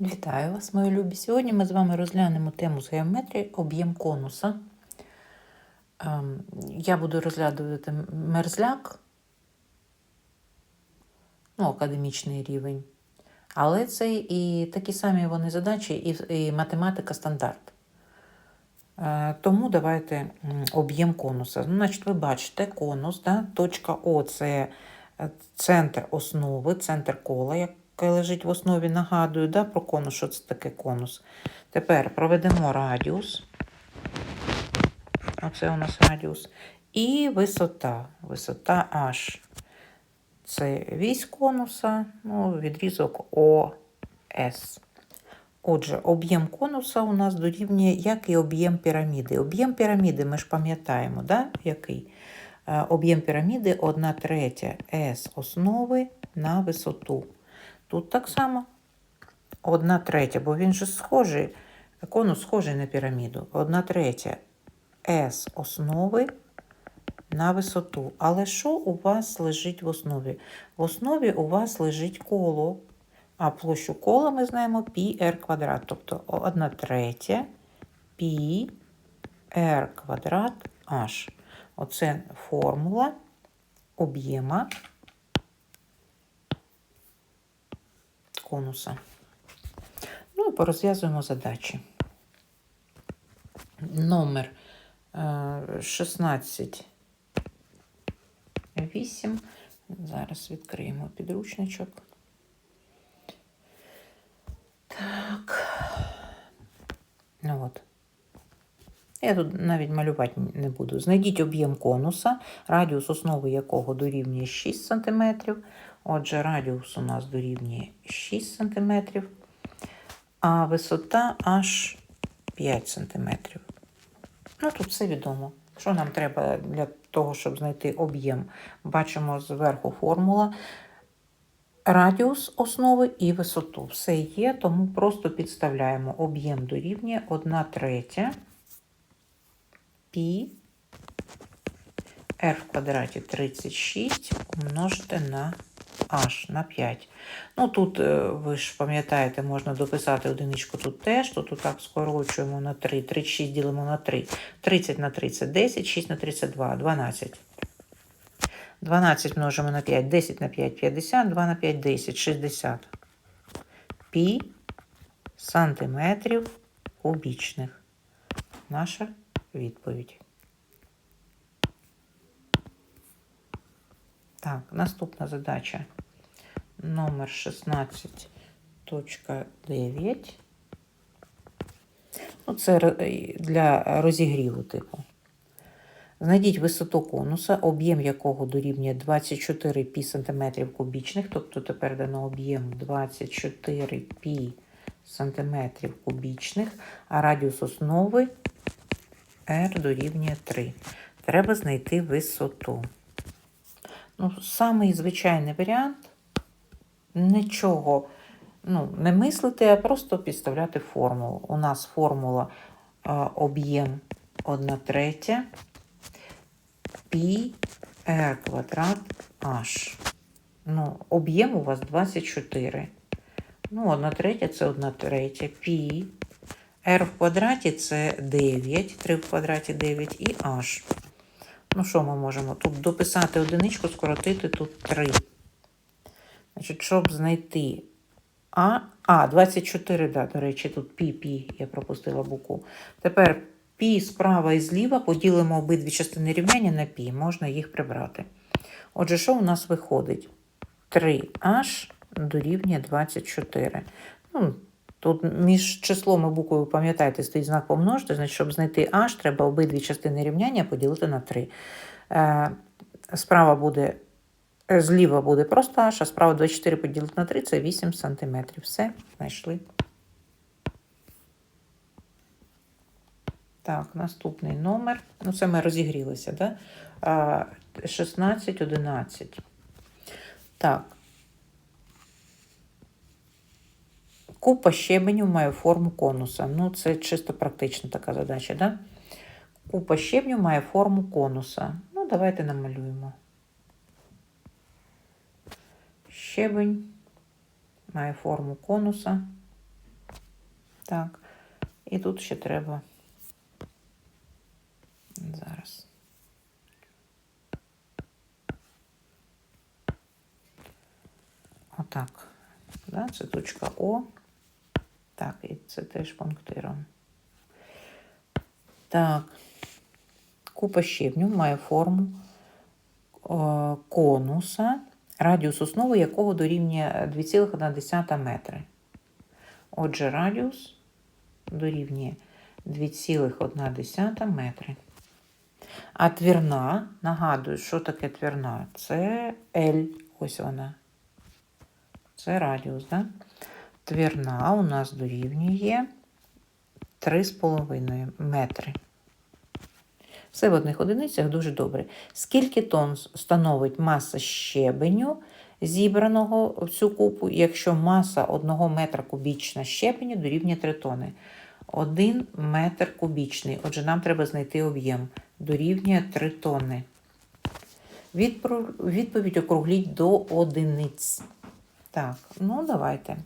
Вітаю вас, мої любі. Сьогодні ми з вами розглянемо тему з геометрії об'єм конуса. Ем, Я буду розглядувати мерзляк, ну, академічний рівень. Але це і такі самі вони задачі, і, і математика стандарт. Е, Тому давайте об'єм конуса. Ну, значить, ви бачите конус, да? точка О це е, центр основи, центр кола, яке лежить в основі. Нагадую да, про конус, що це таке конус. Тепер проведемо радіус. Оце у нас радіус. І висота. Висота H. Це вісь конуса, ну, відрізок ОС. Отже, об'єм конуса у нас дорівнює, як і об'єм піраміди. Об'єм піраміди, ми ж пам'ятаємо, да? який? Е, Об'єм піраміди 1 третя С основи на висоту. Тут так само 1 третя, бо він же схожий, конус схожий на піраміду. 1 третя С основи на висоту. Але що у вас лежить в основі? В основі у вас лежить коло. А площу кола ми знаємо πr квадрат, тобто 1 третя π r квадрат h. Оце формула об'єма конуса. Ну і порозв'язуємо задачі. Номер е, 16 8. Зараз відкриємо підручничок. Так. Ну от. Я тут навіть малювати не буду. Знайдіть об'єм конуса, радіус основи якого дорівнює 6 см. Отже, радіус у нас дорівнює 6 см, а висота аж 5 см. Ну, тут все відомо. Що нам треба для того, щоб знайти об'єм? Бачимо зверху формула. Радіус основи і висоту. Все є, тому просто підставляємо об'єм дорівнює 1 третя пі r в квадраті 36 умножити на h на 5. Ну тут, е, ви ж пам'ятаєте, можна дописати одиничку тут теж, то тут так скорочуємо на 3, 36 ділимо на 3, 30 на 30 – 10, 6 на 32 – 12. 12 множимо на 5, 10 на 5 – 50, 2 на 5 – 10, 60. Пі сантиметрів кубічних. Наша відповідь. Так, наступна задача. Номер 16.9. Ну, це для розігріву типу. Знайдіть висоту конуса, об'єм якого дорівнює 24 пі сантиметрів кубічних, тобто тепер дано об'єм 24 пі сантиметрів кубічних, а радіус основи r дорівнює 3. Треба знайти висоту. Ну, самий звичайний варіант нічого ну, не мислити, а просто підставляти формулу. У нас формула е, об'єм 1 третя пі r квадрат h. Ну, об'єм у вас 24. Ну, 1 третя це 1 третя пі. r в квадраті це 9, 3 в квадраті 9 і h. Ну, що ми можемо? Тут дописати одиничку, скоротити тут 3. Значить, щоб знайти А, а 24, да, до речі, тут пі, пі, я пропустила букву. Тепер пі справа і зліва поділимо обидві частини рівняння на пі, можна їх прибрати. Отже, що у нас виходить? 3h дорівнює 24. Ну, Тут між числом і буквою, пам'ятаєте, стоїть знак помножити, значить, щоб знайти h, треба обидві частини рівняння поділити на 3. Е, справа буде, е, зліва буде просто h, а справа 24 поділити на 3 це 8 см. Все, знайшли. Так, наступний номер. Ну, це ми розігрілися, да? 16, 11. Так. Купа щебеню має форму конуса. Ну, це чисто практична така задача, да? Купа щебню має форму конуса. Ну, давайте намалюємо. Щебень має форму конуса. Так. І тут ще треба. Зараз. Отак. Да? Це точка О. Так, і це теж пунктиром. Так. Купа щебню має форму е, конуса, радіус основи якого дорівнює 2,1 метри. Отже, радіус дорівнює 2,1 метри. А твірна, нагадую, що таке твірна? Це L, ось вона. Це радіус, да? Твірна у нас дорівнює 3,5 метри. Все в одних одиницях дуже добре. Скільки тонн становить маса щебеню, зібраного в цю купу, якщо маса 1 метра кубічна щебеню дорівнює 3 тонни? 1 метр кубічний. Отже, нам треба знайти об'єм. Дорівнює 3 тонни. Відповідь округліть до одиниць. Так, ну давайте.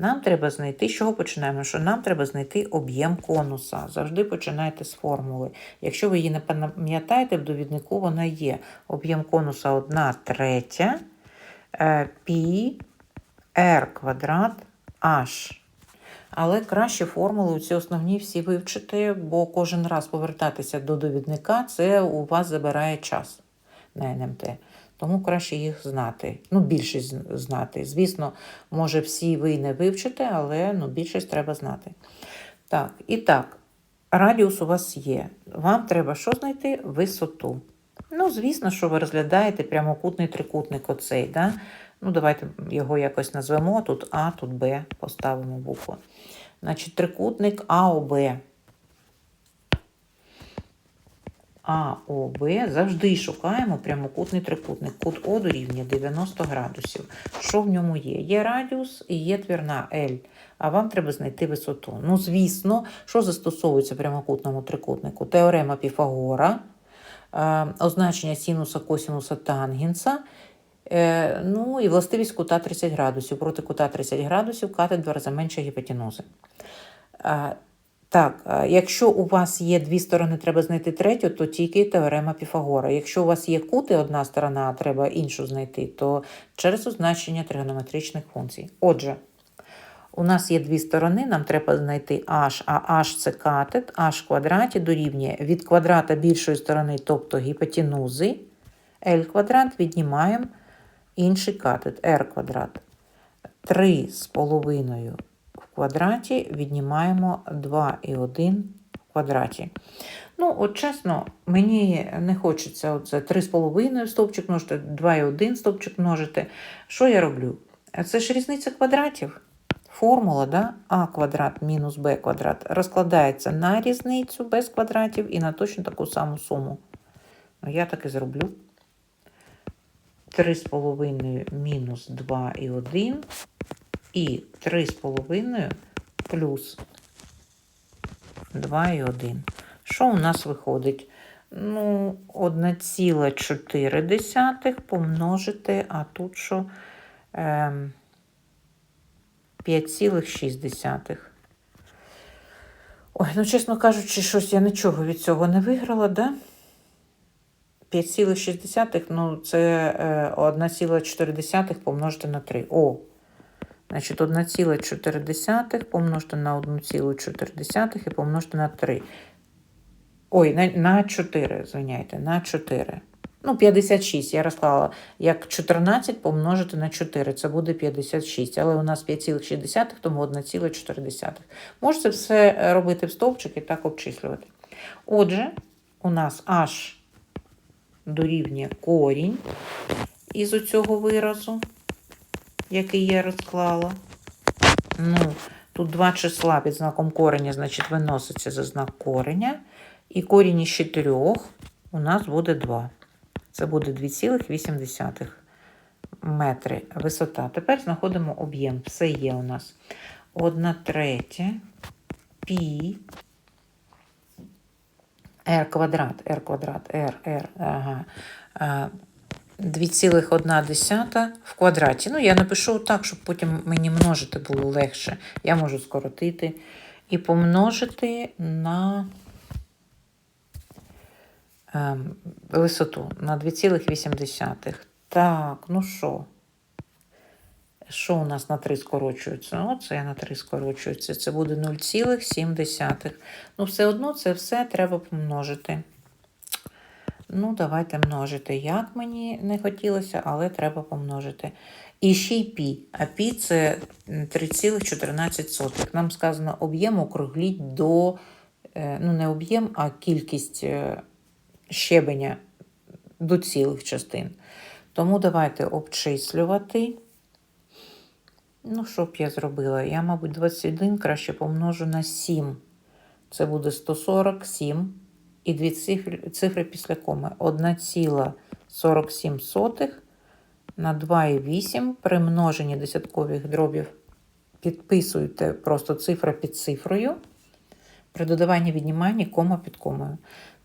Нам треба знайти, з чого починаємо? Що нам треба знайти об'єм конуса. Завжди починайте з формули. Якщо ви її не пам'ятаєте, в довіднику вона є. Об'єм конуса 1 третя е, пі r квадрат h. Але краще формули ці основні всі вивчити, бо кожен раз повертатися до довідника це у вас забирає час на НМТ. Тому краще їх знати. Ну, більшість знати. Звісно, може, всі ви не вивчите, але ну, більшість треба знати. Так, і так, радіус у вас є. Вам треба що знайти? Висоту. Ну, звісно, що ви розглядаєте прямокутний трикутник оцей. Да? Ну, давайте його якось назвемо. Тут А, тут Б, поставимо букву. Значить, трикутник АОБ. АОБ завжди шукаємо прямокутний трикутник. Кут О дорівнює 90 градусів. Що в ньому є? Є радіус і є твірна L, а вам треба знайти висоту. Ну, звісно, що застосовується прямокутному трикутнику? Теорема Піфагора, е, означення синуса, косинуса, тангенса, е, ну і властивість кута 30 градусів. Проти кута 30 градусів катет два рази менше гіпотенузи. Так, е, якщо у вас є дві сторони, треба знайти третю, то тільки теорема Піфагора. Якщо у вас є кути одна сторона, а треба іншу знайти, то через означення тригонометричних функцій. Отже, у нас є дві сторони, нам треба знайти h, а h це катет, h в квадраті дорівнює від квадрата більшої сторони, тобто гіпотенузи, L квадрат віднімаємо інший катет, r квадрат. 3 з половиною квадраті віднімаємо 2 і 1 в квадраті. Ну, от чесно, мені не хочеться оце 3,5 стовпчик множити, 2 і 1 стовпчик множити. Що я роблю? Це ж різниця квадратів. Формула, да? а квадрат мінус b квадрат розкладається на різницю без квадратів і на точно таку саму суму. Ну, я так і зроблю. 3,5 мінус 2 і 1 і 3,5 плюс 2 і 1. Що у нас виходить? Ну, 1,4 помножити, а тут що? Ем, 5,6. Ой, ну, чесно кажучи, щось я нічого від цього не виграла, да? 5,6, ну, це е, 1,4 помножити на 3. О, значить, 1,4 помножити на 1,4 і помножити на 3. Ой, на, на 4, звиняйте, на 4. Ну, 56. Я розклала, як 14 помножити на 4, це буде 56. Але у нас 5,6, тому 1,4. Можете все робити в стовпчик і так обчислювати. Отже, у нас аж дорівнює корінь із цього виразу, який я розклала. Ну, тут два числа під знаком кореня, значить, виноситься за знак кореня. І корінь із 4 у нас буде 2. Це буде 2,8 метри висота. Тепер знаходимо об'єм. Все є у нас 1 третя пі r квадрат, r квадрат, r, r, ага. А, 2,1 в квадраті. Ну, я напишу так, щоб потім мені множити було легше. Я можу скоротити і помножити на ем, висоту на 2,8. Так, ну що? Що у нас на 3 скорочується? Оце на 3 скорочується. Це буде 0,7. Ну, все одно це все треба помножити. Ну, давайте множити. Як мені не хотілося, але треба помножити. І ще й пі. А пі це 3,14. Нам сказано, об'єм округліть до, е, ну, не об'єм, а кількість е, щебеня до цілих частин. Тому давайте обчислювати. Ну, що б я зробила? Я, мабуть, 21 краще помножу на 7. Це буде 147. І дві цифри, цифри після коми. 1,47 на 2,8 при множенні десяткових дробів. Підписуйте просто цифра під цифрою. При додаванні відніманні кома під комою.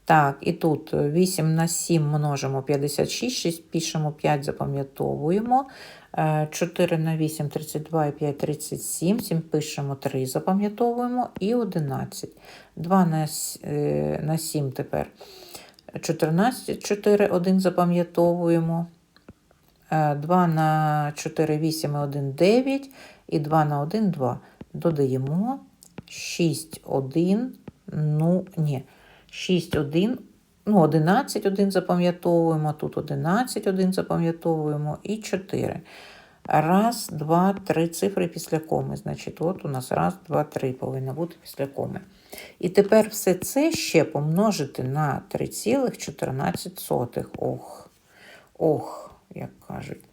Так, і тут 8 на 7 множимо 56, 6 пишемо 5, запам'ятовуємо. 4 на 8 32 і 5 37, 7 пишемо 3, запам'ятовуємо і 11. 2 на, е, на 7 тепер 14, 4, 1 запам'ятовуємо. 2 на 4, 8 і 1, 9. І 2 на 1, 2. Додаємо 6, 1, ну, ні, 6, 1, ну, 11, 1 запам'ятовуємо, тут 11, 1 запам'ятовуємо і 4. Раз, два, три цифри після коми. Значить, от у нас раз, два, три повинно бути після коми. І тепер все це ще помножити на 3,14. Ох, ох, як кажуть.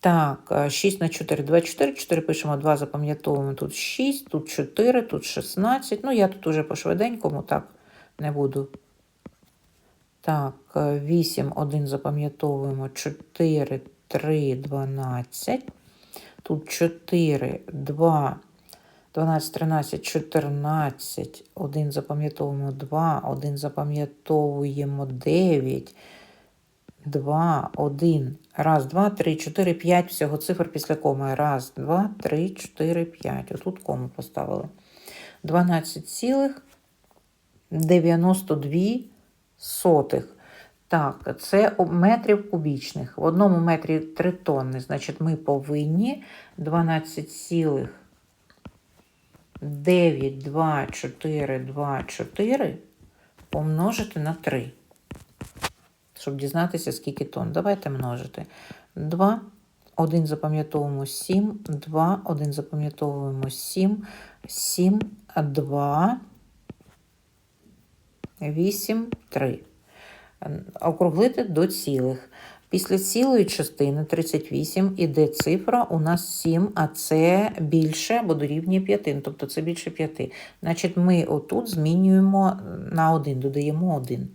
Так, 6 на 4, 24, 4 пишемо, 2 запам'ятовуємо, тут 6, тут 4, тут 16. Ну, я тут уже по швиденькому так не буду. Так, 8, 1 запам'ятовуємо, 4, 3, 12. Тут 4, 2, 12, 13, 14. 1 запам'ятовуємо 2, 1 запам'ятовуємо 9, 2, 1. Раз, 2, 3, 4, 5. Всього цифр після коми. Раз, 2, 3, 4, 5. Отут кому поставили. 12,92 сотих. Так, це метрів кубічних. В одному метрі 3 тонни. Значить, ми повинні 12,92424 помножити на 3. Щоб дізнатися, скільки тонн. Давайте множити. 2. 1 запам'ятовуємо 7, 2, 1 запам'ятовуємо 7, 7, 2, 8, 3 округлити до цілих. Після цілої частини 38 іде цифра у нас 7, а це більше або дорівнює 5, тобто це більше 5. Значить, ми отут змінюємо на 1, додаємо 1.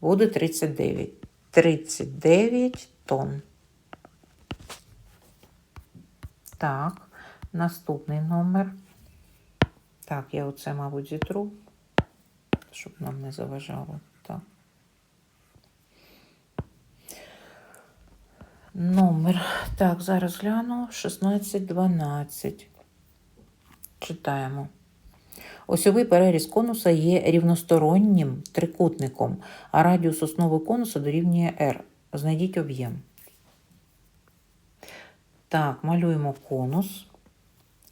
Буде 39. 39 тонн. Так, наступний номер. Так, я оце, мабуть, зітру, щоб нам не заважало. Так. Номер. Так, зараз гляну. 1612. Читаємо. Осьовий переріз конуса є рівностороннім трикутником, а радіус основи конуса дорівнює R. Знайдіть об'єм. Так, малюємо конус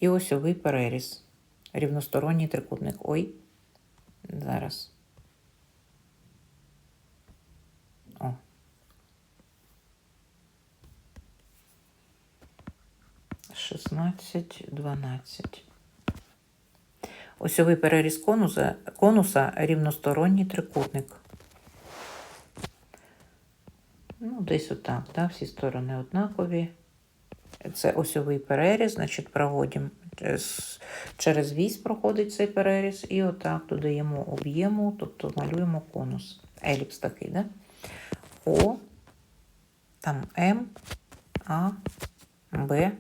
і осьовий переріз. Рівносторонній трикутник. Ой, зараз. О. 16, 12. Осьовий переріз конуса, конуса рівносторонній трикутник. Ну, десь отак, да? всі сторони однакові. Це осьовий переріз, значить, проводимо через вісь проходить цей переріз, і отак додаємо об'єму, тобто малюємо конус. Еліпс такий, да? О, там М, А, Б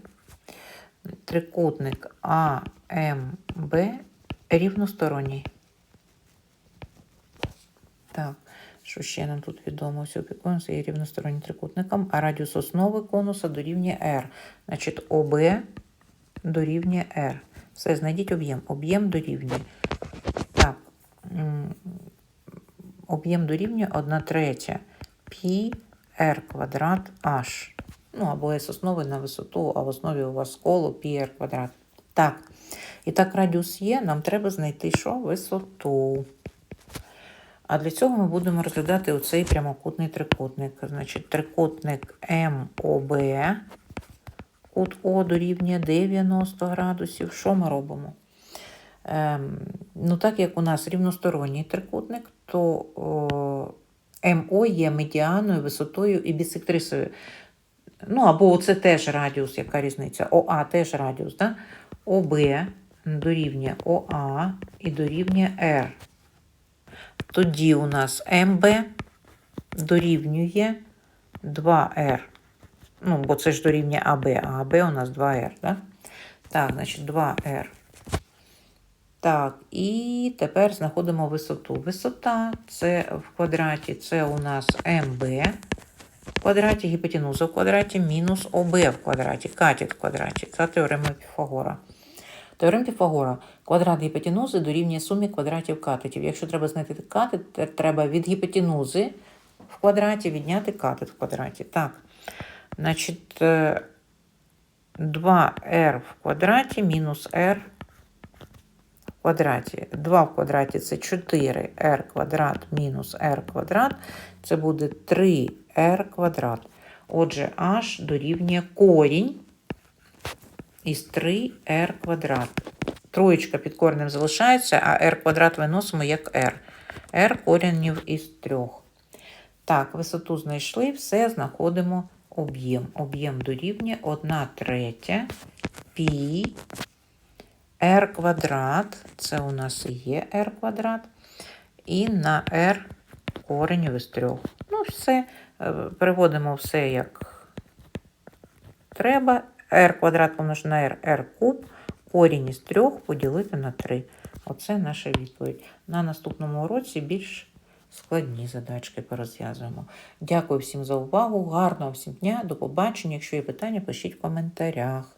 трикутник АМБ рівносторонній. Так, Що ще нам тут відомо? Ось опікунус є рівностороннім трикутником, а радіус основи конуса дорівнює R. Значить, ОБ дорівнює R. Все, знайдіть об'єм. Об'єм дорівнює. Так. Об'єм дорівнює 1 третя пі r квадрат h. Ну, або s основи на висоту, а в основі у вас коло пі r квадрат. Так. І так, радіус є, нам треба знайти що? Висоту. А для цього ми будемо розглядати оцей прямокутний трикутник. Значить, трикутник МОБ, кут О дорівнює 90 градусів. Що ми робимо? Ем, ну, так як у нас рівносторонній трикутник, то МО є медіаною, висотою і бісектрисою. Ну, або це теж радіус, яка різниця? ОА теж радіус, да? ОБ дорівнює ОА і дорівнює R. Тоді у нас МБ дорівнює 2R. Ну, бо це ж дорівнює АБ, а АБ у нас 2R, да? Так, значить 2R. Так, і тепер знаходимо висоту. Висота це в квадраті, це у нас МБ в квадраті, гіпотенуза в квадраті, мінус ОБ в квадраті, катет в квадраті. Це теорема Піфагора. Теорема Піфагора. Квадрат гіпотенузи дорівнює сумі квадратів катетів. Якщо треба знайти катет, треба від гіпотенузи в квадраті відняти катет в квадраті. Так, значить, е, 2r в квадраті мінус r в квадраті. 2 в квадраті це 4r квадрат мінус r квадрат. Це буде 3r квадрат. Отже, h дорівнює корінь із 3r квадрат. Троєчка під коренем залишається, а r квадрат виносимо як r. r коренів із 3. Так, висоту знайшли, все, знаходимо об'єм. Об'єм дорівнює 1 третя пі r квадрат, це у нас і є r квадрат, і на r коренів із 3. Ну, все, е, переводимо все як треба. r квадрат помножити на r, r куб, корінь із 3 поділити на 3. Оце наша відповідь. На наступному уроці більш складні задачки порозв'язуємо. Дякую всім за увагу. Гарного всім дня. До побачення. Якщо є питання, пишіть в коментарях.